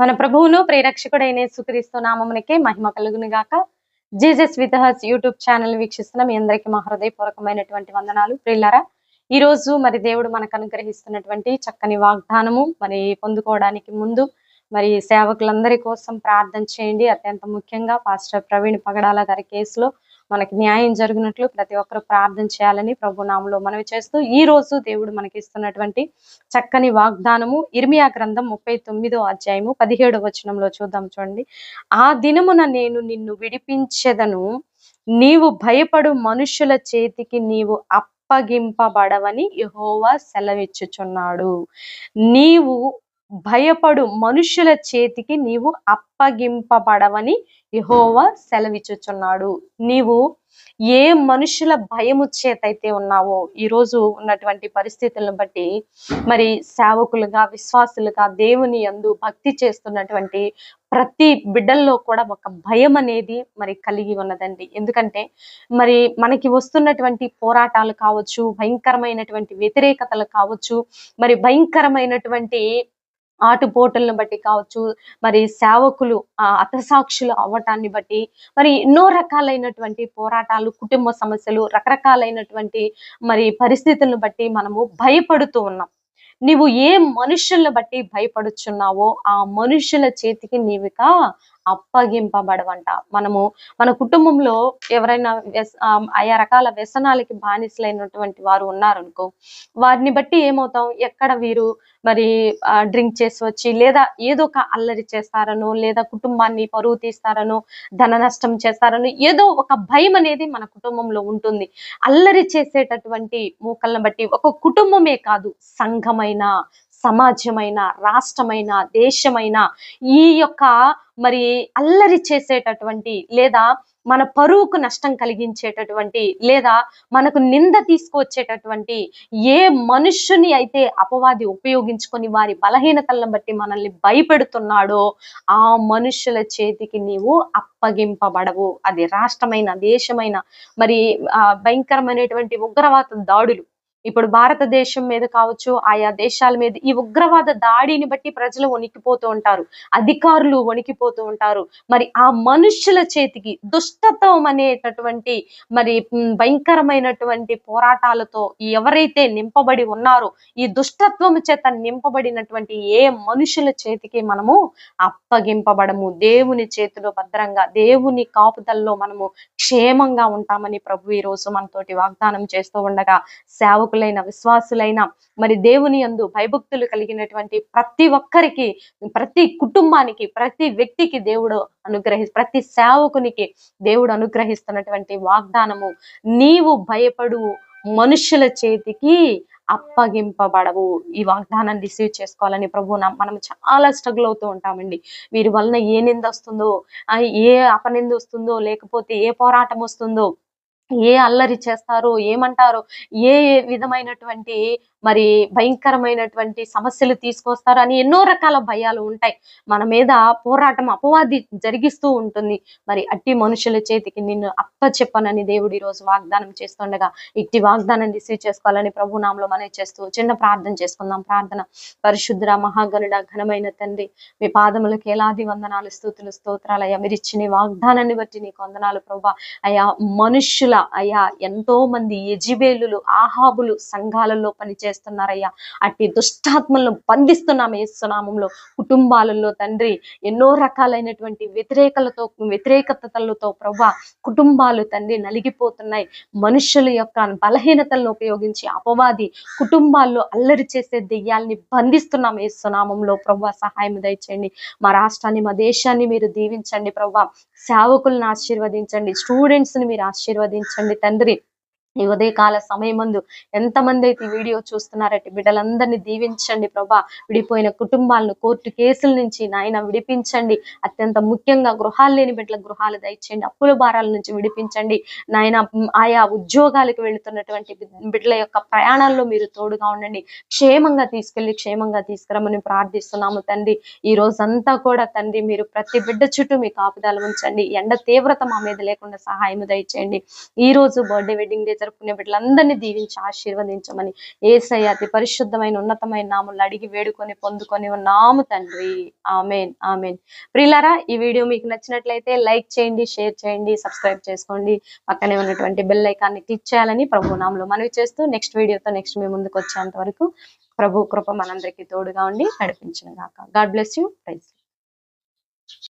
మన ప్రభువును ప్రేరక్షకుడైన సుక్రీస్తు నామమునికే మహిమ కలుగును గాక Jesus with us YouTube channel వీక్షిస్తున్న మీ అందరికీ మా హృదయపూర్వకమైనటువంటి వందనాలు. ప్రిల్లరా ఈ రోజు మరి దేవుడు మనకు అనుగ్రహిస్తున్నటువంటి చక్కని వాగ్దానము మరి పొందుకోవడానికి ముందు మరి సేవకులందరి కోసం ప్రార్థన చేయండి. అత్యంత ముఖ్యంగా పాస్టర్ ప్రవీణ్ పగడాల గారి కేసులో మనకి న్యాయం జరిగినట్లు ప్రతి ఒక్కరు ప్రార్థన చేయాలని ప్రభు నామంలో మనవి చేస్తూ ఈ రోజు దేవుడు మనకి ఇస్తున్నటువంటి చక్కని వాగ్దానము ఇర్మియా గ్రంథం ముప్పై తొమ్మిదో అధ్యాయము పదిహేడు వచనంలో చూద్దాం చూడండి. ఆ దినమున నేను నిన్ను విడిపించెదను. నీవు భయపడు మనుషుల చేతికి నీవు అప్పగింపబడవని యహోవా సెలవిచ్చుచున్నాడు. నీవు భయపడు మనుషుల చేతికి నీవు అప్పగింపబడవని యహోవా సెలవిచ్చుచున్నాడు. నీవు ఏ మనుషుల భయము చేతైతే ఉన్నావో ఈ రోజు ఉన్నటువంటి పరిస్థితులను బట్టి మరి సేవకులుగా విశ్వాసులుగా దేవుని అందు భక్తి చేస్తున్నటువంటి ప్రతి బిడ్డల్లో కూడా ఒక భయం అనేది మరి కలిగి ఉన్నదండి. ఎందుకంటే మరి మనకి వస్తున్నటువంటి పోరాటాలు కావచ్చు భయంకరమైనటువంటి వ్యతిరేకతలు కావచ్చు మరి భయంకరమైనటువంటి ఆటుపోటులను బట్టి కావచ్చు మరి సేవకులు ఆ అతసాక్షులు అవ్వటాన్ని బట్టి మరి ఎన్నో రకాలైనటువంటి పోరాటాలు కుటుంబ సమస్యలు రకరకాలైనటువంటి మరి పరిస్థితులను బట్టి మనము భయపడుతూ ఉన్నాం. నీవు ఏ మనుషులను బట్టి భయపడుచున్నావో ఆ మనుషుల చేతికి నీవిక అప్పగింపబడవంట. మనము మన కుటుంబంలో ఎవరైనా వ్యస ఆయా రకాల వ్యసనాలకి బానిసలైనటువంటి వారు ఉన్నారనుకో వారిని బట్టి ఏమవుతాం? ఎక్కడ వీరు మరి డ్రింక్ చేసి వచ్చి లేదా ఏదో ఒక అల్లరి చేస్తారనో లేదా కుటుంబాన్ని పరువు తీస్తారనో ధన నష్టం చేస్తారనో ఏదో ఒక భయం అనేది మన కుటుంబంలో ఉంటుంది. అల్లరి చేసేటటువంటి మూకలను బట్టి ఒక కుటుంబమే కాదు సంఘమైన సమాజమైన రాష్ట్రమైన దేశమైన ఈ యొక్క మరి అల్లరి చేసేటటువంటి లేదా మన పరువుకు నష్టం కలిగించేటటువంటి లేదా మనకు నింద తీసుకొచ్చేటటువంటి ఏ మనుష్యుని అయితే అపవాది ఉపయోగించుకొని వారి బలహీనతలను బట్టి మనల్ని భయపెడుతున్నాడో ఆ మనుషుల చేతికి నీవు అప్పగింపబడవు. అది రాష్ట్రమైన దేశమైన మరి భయంకరమైనటువంటి ఉగ్రవాద దాడులు. ఇప్పుడు భారతదేశం మీద కావచ్చు ఆయా దేశాల మీద ఈ ఉగ్రవాద దాడిని బట్టి ప్రజలు వణికిపోతూ ఉంటారు అధికారులు వణికిపోతూ ఉంటారు. మరి ఆ మనుషుల చేతికి దుష్టత్వం అనేటటువంటి మరి భయంకరమైనటువంటి పోరాటాలతో ఎవరైతే నింపబడి ఉన్నారో ఈ దుష్టత్వం చేత నింపబడినటువంటి ఏ మనుషుల చేతికి మనము అప్పగింపబడము? దేవుని చేతిలో భద్రంగా దేవుని కాపుదల్లో మనము క్షేమంగా ఉంటామని ప్రభు ఈ రోజు మనతోటి వాగ్దానం చేస్తూ ఉండగా సేవకులైన విశ్వాసులైన మరి దేవుని యందు భయభక్తులు కలిగినటువంటి ప్రతి ఒక్కరికి ప్రతి కుటుంబానికి ప్రతి వ్యక్తికి దేవుడు అనుగ్రహి ప్రతి సేవకునికి దేవుడు అనుగ్రహిస్తున్నటువంటి వాగ్దానము నీవు భయపడు మనుషుల చేతికి అప్పగింపబడవు. ఈ వాగ్దానాన్ని రిసీవ్ చేసుకోవాలని ప్రభు మనం చాలా స్ట్రగుల్ అవుతూ ఉంటామండి. వీరి వలన ఏ నింద వస్తుందో ఏ అపనింద వస్తుందో లేకపోతే ఏ పోరాటం వస్తుందో ఏ అల్లరి చేస్తారు ఏమంటారు ఏ విధమైనటువంటి మరి భయంకరమైనటువంటి సమస్యలు తీసుకొస్తారు అని ఎన్నో రకాల భయాలు ఉంటాయి. మన మీద పోరాటం అపవాది జరిగిస్తూ ఉంటుంది. మరి అట్టి మనుషుల చేతికి నిన్ను అప్పచెప్పనని దేవుడు ఈరోజు రోజు వాగ్దానం చేస్తుండగా ఇట్టి వాగ్దానం రిసీవ్ చేసుకోవాలని ప్రభునామంలో మనం చేస్తూ చిన్న ప్రార్థన చేసుకుందాం. ప్రార్థన. పరిశుద్ర మహాగణుడ ఘనమైన తండ్రి మీ పాదములకు ఎలాది వందనాలు స్థూతులు స్తోత్రాలు అయ్యా. మీరు ఇచ్చిన వాగ్దానాన్ని బట్టి నీకు వందనాలు ప్రభా. అయ్యా మనుషుల అయ్యా ఎంతో మంది యజిబేలులు ఆహాబులు సంఘాలలో చేస్తున్నారయ్యా. అట్టి దుష్టాత్మలను బంధిస్తున్నాం ఏసునామంలో. కుటుంబాలలో తండ్రి ఎన్నో రకాలైనటువంటి వ్యతిరేకలతో వ్యతిరేకతలతో ప్రభా కుటుంబాలు తండ్రి నలిగిపోతున్నాయి. మనుషుల యొక్క బలహీనతలను ఉపయోగించి అపవాది కుటుంబాల్లో అల్లరి చేసే దెయ్యాల్ని బంధిస్తున్నాం ఏసునామంలో. ప్రభా సహాయం దయచేయండి. మా రాష్ట్రాన్ని మా దేశాన్ని మీరు దీవించండి ప్రభా. సేవకులను ఆశీర్వదించండి. స్టూడెంట్స్ని మీరు ఆశీర్వదించండి తండ్రి. ఈ ఉదయకాల సమయమందు ఎంతమంది అయితే ఈ వీడియో చూస్తున్నారంటే బిడ్డలందరినీ దీవించండి ప్రభా. విడిపోయిన కుటుంబాలను కోర్టు కేసుల నుంచి నాయన విడిపించండి. అత్యంత ముఖ్యంగా గృహాలు లేని బిడ్డల గృహాలు దయచేయండి. అప్పుల భారాల నుంచి విడిపించండి. నాయన ఆయా ఉద్యోగాలకు వెళుతున్నటువంటి బిడ్డల యొక్క ప్రయాణాల్లో మీరు తోడుగా ఉండండి. క్షేమంగా తీసుకెళ్ళి క్షేమంగా తీసుకురమ్మని ప్రార్థిస్తున్నాము తండ్రి. ఈ రోజంతా కూడా తండ్రి మీరు ప్రతి బిడ్డ చుట్టూ మీ కాపుదాలు ఉంచండి. ఎండ తీవ్రత మా మీద లేకుండా సహాయం దయచేయండి. ఈ రోజు బర్త్డే వెడ్డింగ్ డే జరుపుకునే బిడ్డలందరినీ దీవించి ఆశీర్వదించమని ఏసయ్య అతి పరిశుద్ధమైన ఉన్నతమైన నామలు అడిగి వేడుకొని పొందుకొని ఉన్నాము తండ్రి. Amen amen. ప్రిలారా ఈ వీడియో మీకు నచ్చినట్లయితే లైక్ చేయండి షేర్ చేయండి సబ్స్క్రైబ్ చేసుకోండి. పక్కనే ఉన్నటువంటి బెల్ ఐకాన్ని క్లిక్ చేయాలని ప్రభు నామలో మనవి చేస్తూ నెక్స్ట్ వీడియోతో నెక్స్ట్ మీ ముందుకు వచ్చేంత వరకు ప్రభు కృప మనందరికీ తోడుగా ఉండి నడిపించిన గాక. God bless you. ప్రైజ్.